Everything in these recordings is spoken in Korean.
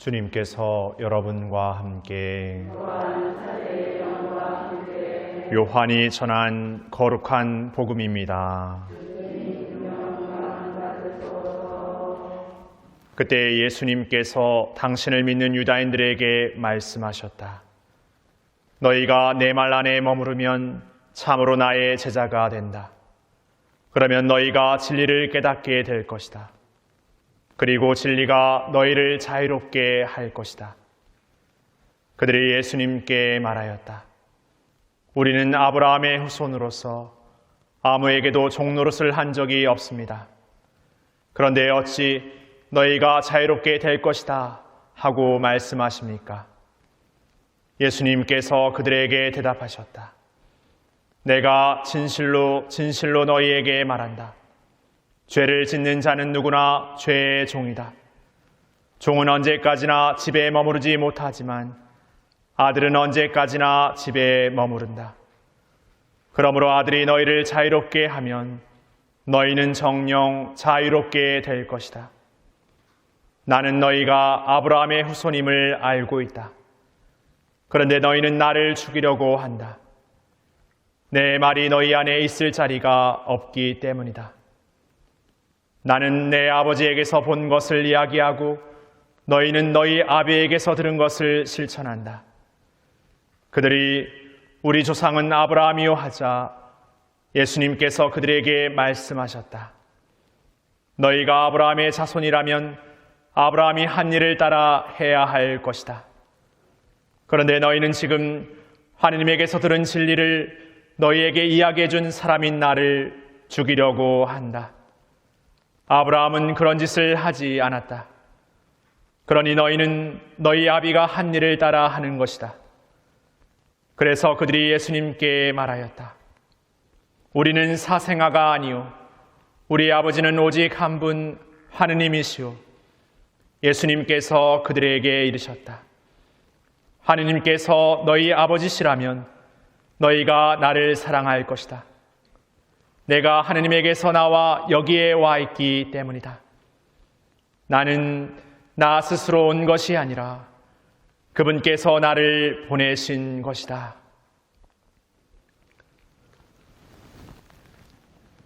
주님께서 여러분과 함께 요한이 전한 거룩한 복음입니다. 그때 예수님께서 당신을 믿는 유다인들에게 말씀하셨다. 너희가 내 말 안에 머무르면 참으로 나의 제자가 된다. 그러면 너희가 진리를 깨닫게 될 것이다. 그리고 진리가 너희를 자유롭게 할 것이다. 그들이 예수님께 말하였다. 우리는 아브라함의 후손으로서 아무에게도 종노릇을 한 적이 없습니다. 그런데 어찌 너희가 자유롭게 될 것이다 하고 말씀하십니까? 예수님께서 그들에게 대답하셨다. 내가 진실로 진실로 너희에게 말한다. 죄를 짓는 자는 누구나 죄의 종이다. 종은 언제까지나 집에 머무르지 못하지만 아들은 언제까지나 집에 머무른다. 그러므로 아들이 너희를 자유롭게 하면 너희는 정령 자유롭게 될 것이다. 나는 너희가 아브라함의 후손임을 알고 있다. 그런데 너희는 나를 죽이려고 한다. 내 말이 너희 안에 있을 자리가 없기 때문이다. 나는 내 아버지에게서 본 것을 이야기하고 너희는 너희 아비에게서 들은 것을 실천한다. 그들이 우리 조상은 아브라함이요 하자 예수님께서 그들에게 말씀하셨다. 너희가 아브라함의 자손이라면 아브라함이 한 일을 따라 해야 할 것이다. 그런데 너희는 지금 하느님에게서 들은 진리를 너희에게 이야기해 준 사람인 나를 죽이려고 한다. 아브라함은 그런 짓을 하지 않았다. 그러니 너희는 너희 아비가 한 일을 따라 하는 것이다. 그래서 그들이 예수님께 말하였다. 우리는 사생아가 아니요. 우리 아버지는 오직 한 분 하느님이시오. 예수님께서 그들에게 이르셨다. 하느님께서 너희 아버지시라면 너희가 나를 사랑할 것이다. 내가 하느님에게서 나와 여기에 와 있기 때문이다. 나는 나 스스로 온 것이 아니라 그분께서 나를 보내신 것이다.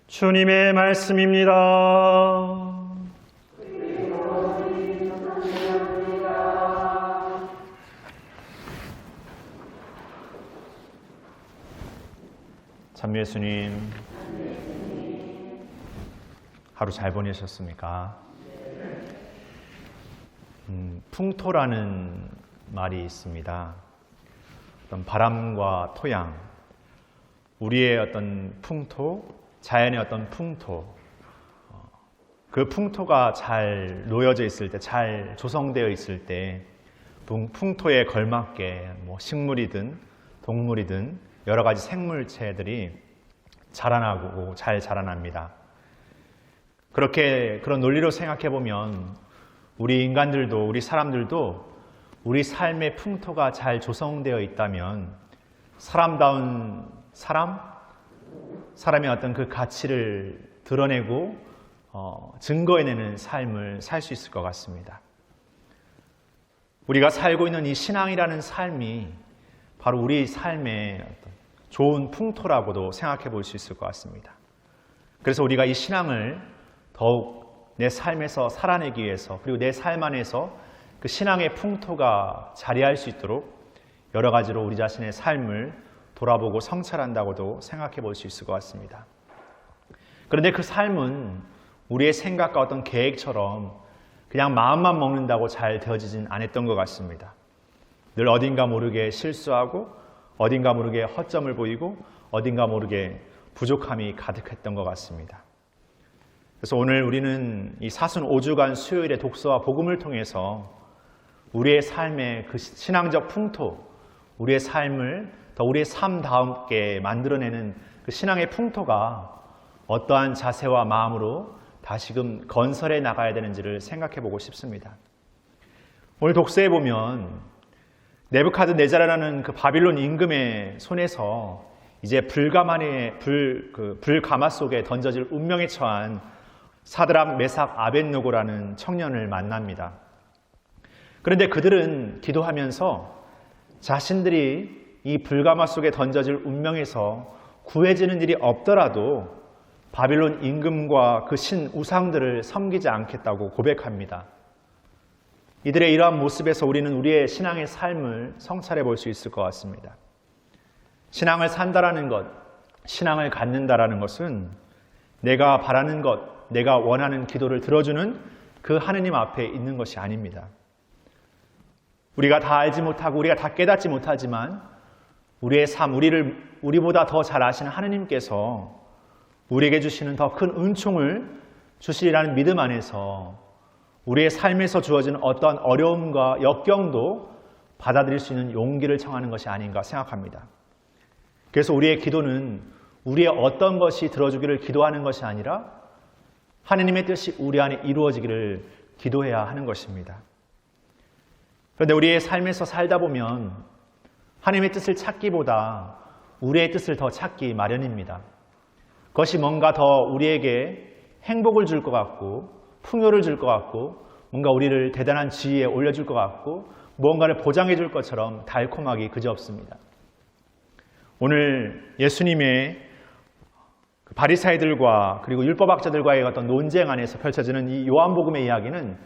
주님의 말씀입니다. 참 예수님, 하루 잘 보내셨습니까? 음, 풍토라는 말이 있습니다. 어떤 바람과 토양, 우리의 어떤 풍토, 자연의 어떤 풍토, 어, 그 풍토가 잘 놓여져 있을 때, 잘 조성되어 있을 때, 풍- 풍토에 걸맞게 뭐 식물이든 동물이든 여러 가지 생물체들이 자라나고 잘 자라납니다. 그렇게 그런 논리로 생각해 보면 우리 인간들도 우리 사람들도 우리 삶의 풍토가 잘 조성되어 있다면 사람다운 사람, 사람의 어떤 그 가치를 드러내고 어, 증거해내는 삶을 살 수 있을 것 같습니다. 우리가 살고 있는 이 신앙이라는 삶이 바로 우리 삶의 어떤 좋은 풍토라고도 생각해 볼 수 있을 것 같습니다. 그래서 우리가 이 신앙을 더욱 내 삶에서 살아내기 위해서 그리고 내 삶 안에서 그 신앙의 풍토가 자리할 수 있도록 여러 가지로 우리 자신의 삶을 돌아보고 성찰한다고도 생각해 볼 수 있을 것 같습니다. 그런데 그 삶은 우리의 생각과 어떤 계획처럼 그냥 마음만 먹는다고 잘 되어지진 않았던 것 같습니다. 늘 어딘가 모르게 실수하고 어딘가 모르게 허점을 보이고 어딘가 모르게 부족함이 가득했던 것 같습니다. 그래서 오늘 우리는 이 사순 5주간 수요일의 독서와 복음을 통해서 우리의 삶의 그 신앙적 풍토, 우리의 삶을 더 우리의 삶다움께 만들어내는 그 신앙의 풍토가 어떠한 자세와 마음으로 다시금 건설해 나가야 되는지를 생각해 보고 싶습니다. 오늘 독서에 보면 네부카드네자라는 그 바빌론 임금의 손에서 이제 불가마의 불, 그 불가마 속에 던져질 운명에 처한 사드락 메삭 아벤노고라는 청년을 만납니다. 그런데 그들은 기도하면서 자신들이 이 불가마 속에 던져질 운명에서 구해지는 일이 없더라도 바빌론 임금과 그 신 우상들을 섬기지 않겠다고 고백합니다. 이들의 이러한 모습에서 우리는 우리의 신앙의 삶을 성찰해 볼 수 있을 것 같습니다. 신앙을 산다라는 것, 신앙을 갖는다라는 것은 내가 바라는 것, 내가 원하는 기도를 들어주는 그 하느님 앞에 있는 것이 아닙니다. 우리가 다 알지 못하고 우리가 다 깨닫지 못하지만 우리의 삶, 우리를 우리보다 더 잘 아시는 하느님께서 우리에게 주시는 더 큰 은총을 주시리라는 믿음 안에서 우리의 삶에서 주어지는 어떤 어려움과 역경도 받아들일 수 있는 용기를 청하는 것이 아닌가 생각합니다. 그래서 우리의 기도는 우리의 어떤 것이 들어주기를 기도하는 것이 아니라 하느님의 뜻이 우리 안에 이루어지기를 기도해야 하는 것입니다. 그런데 우리의 삶에서 살다 보면 하나님의 뜻을 찾기보다 우리의 뜻을 더 찾기 마련입니다. 그것이 뭔가 더 우리에게 행복을 줄 것 같고 풍요를 줄 것 같고 뭔가 우리를 대단한 지위에 올려줄 것 같고 무언가를 보장해 줄 것처럼 달콤하기 그지없습니다. 오늘 예수님의 그 바리사이들과 그리고 율법학자들과의 어떤 논쟁 안에서 펼쳐지는 이 요한복음의 이야기는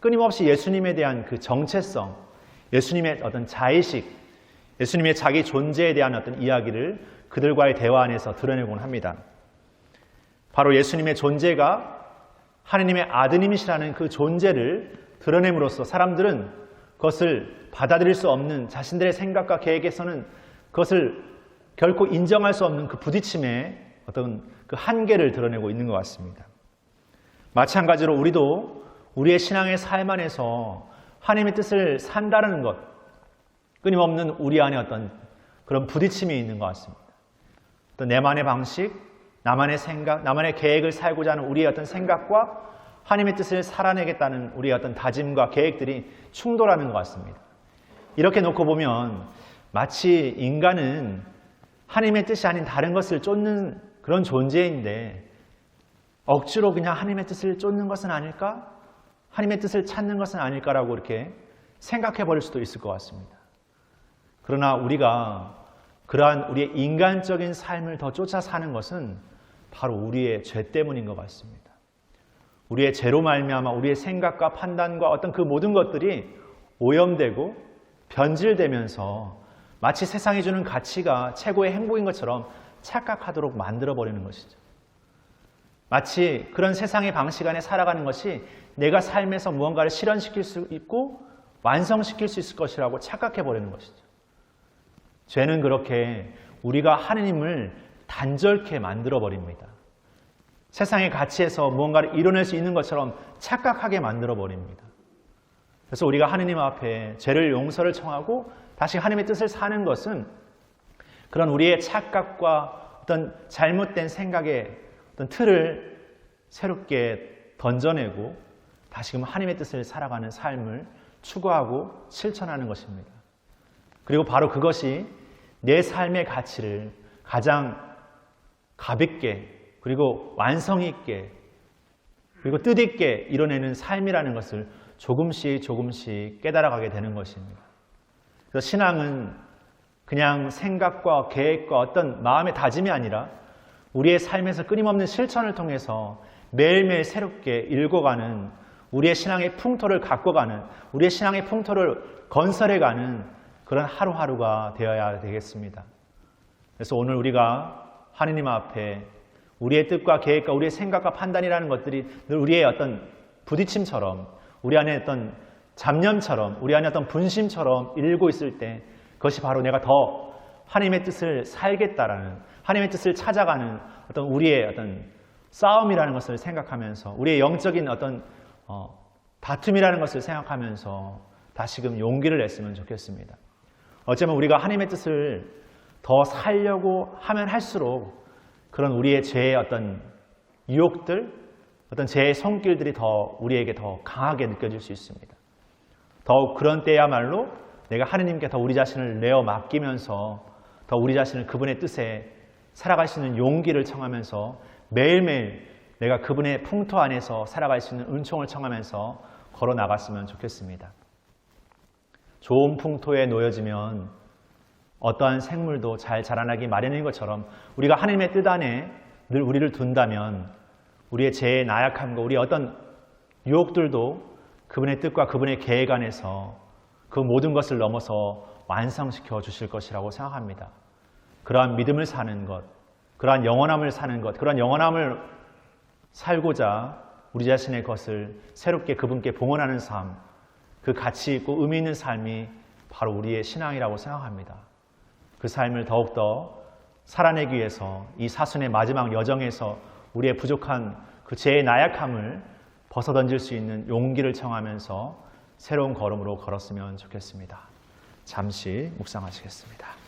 끊임없이 예수님에 대한 그 정체성, 예수님의 어떤 자의식, 예수님의 자기 존재에 대한 어떤 이야기를 그들과의 대화 안에서 드러내곤 합니다. 바로 예수님의 존재가 하느님의 아드님이시라는 그 존재를 드러냄으로써 사람들은 그것을 받아들일 수 없는 자신들의 생각과 계획에서는 그것을 결코 인정할 수 없는 그 부딪힘의 어떤 그 한계를 드러내고 있는 것 같습니다. 마찬가지로 우리도 우리의 신앙의 삶 안에서 하나님의 뜻을 산다는 것, 끊임없는 우리 안에 어떤 그런 부딪힘이 있는 것 같습니다. 또 내만의 방식, 나만의 생각, 나만의 계획을 살고자 하는 우리의 어떤 생각과 하나님의 뜻을 살아내겠다는 우리의 어떤 다짐과 계획들이 충돌하는 것 같습니다. 이렇게 놓고 보면 마치 인간은 하나님의 뜻이 아닌 다른 것을 쫓는 그런 존재인데 억지로 그냥 하나님의 뜻을 쫓는 것은 아닐까? 하나님의 뜻을 찾는 것은 아닐까라고 이렇게 생각해 버릴 수도 있을 것 같습니다. 그러나 우리가 그러한 우리의 인간적인 삶을 더 쫓아 사는 것은 바로 우리의 죄 때문인 것 같습니다. 우리의 죄로 말미암아 우리의 생각과 판단과 어떤 그 모든 것들이 오염되고 변질되면서 마치 세상이 주는 가치가 최고의 행복인 것처럼 착각하도록 만들어 버리는 것이죠. 마치 그런 세상의 방식 안에 살아가는 것이 내가 삶에서 무언가를 실현시킬 수 있고 완성시킬 수 있을 것이라고 착각해 버리는 것이죠. 죄는 그렇게 우리가 하느님을 단절케 만들어 버립니다. 세상의 가치에서 무언가를 이뤄낼 수 있는 것처럼 착각하게 만들어 버립니다. 그래서 우리가 하느님 앞에 죄를 용서를 청하고 다시 하나님의 뜻을 사는 것은 그런 우리의 착각과 어떤 잘못된 생각의 어떤 틀을 새롭게 던져내고 다시금 하나님의 뜻을 살아가는 삶을 추구하고 실천하는 것입니다. 그리고 바로 그것이 내 삶의 가치를 가장 가볍게 그리고 완성 있게 그리고 뜻 있게 이뤄내는 삶이라는 것을 조금씩 조금씩 깨달아가게 되는 것입니다. 그래서 신앙은 그냥 생각과 계획과 어떤 마음의 다짐이 아니라 우리의 삶에서 끊임없는 실천을 통해서 매일매일 새롭게 읽어가는 우리의 신앙의 풍토를 갖고 가는 우리의 신앙의 풍토를 건설해 가는 그런 하루하루가 되어야 되겠습니다. 그래서 오늘 우리가 하느님 앞에 우리의 뜻과 계획과 우리의 생각과 판단이라는 것들이 늘 우리의 어떤 부딪힘처럼 우리 안에 어떤 잡념처럼 우리 안에 어떤 분심처럼 일고 있을 때 그것이 바로 내가 더 하나님의 뜻을 살겠다라는 하나님의 뜻을 찾아가는 어떤 우리의 어떤 싸움이라는 것을 생각하면서 우리의 영적인 어떤 어, 다툼이라는 것을 생각하면서 다시금 용기를 냈으면 좋겠습니다. 어쩌면 우리가 하나님의 뜻을 더 살려고 하면 할수록 그런 우리의 죄의 어떤 유혹들, 어떤 죄의 손길들이 더 우리에게 더 강하게 느껴질 수 있습니다. 더욱 그런 때야말로 내가 하느님께 더 우리 자신을 내어 맡기면서 더 우리 자신을 그분의 뜻에 살아갈 수 있는 용기를 청하면서 매일매일 내가 그분의 풍토 안에서 살아갈 수 있는 은총을 청하면서 걸어 나갔으면 좋겠습니다. 좋은 풍토에 놓여지면 어떠한 생물도 잘 자라나기 마련인 것처럼 우리가 하나님의 뜻 안에 늘 우리를 둔다면 우리의 죄의 나약함과 우리의 어떤 유혹들도 그분의 뜻과 그분의 계획 안에서 그 모든 것을 넘어서 완성시켜 주실 것이라고 생각합니다. 그러한 믿음을 사는 것, 그러한 영원함을 사는 것, 그러한 영원함을 살고자 우리 자신의 것을 새롭게 그분께 봉헌하는 삶, 그 가치 있고 의미 있는 삶이 바로 우리의 신앙이라고 생각합니다. 그 삶을 더욱더 살아내기 위해서 이 사순의 마지막 여정에서 우리의 부족한 그 죄의 나약함을 벗어던질 수 있는 용기를 청하면서 새로운 걸음으로 걸었으면 좋겠습니다. 잠시 묵상하시겠습니다.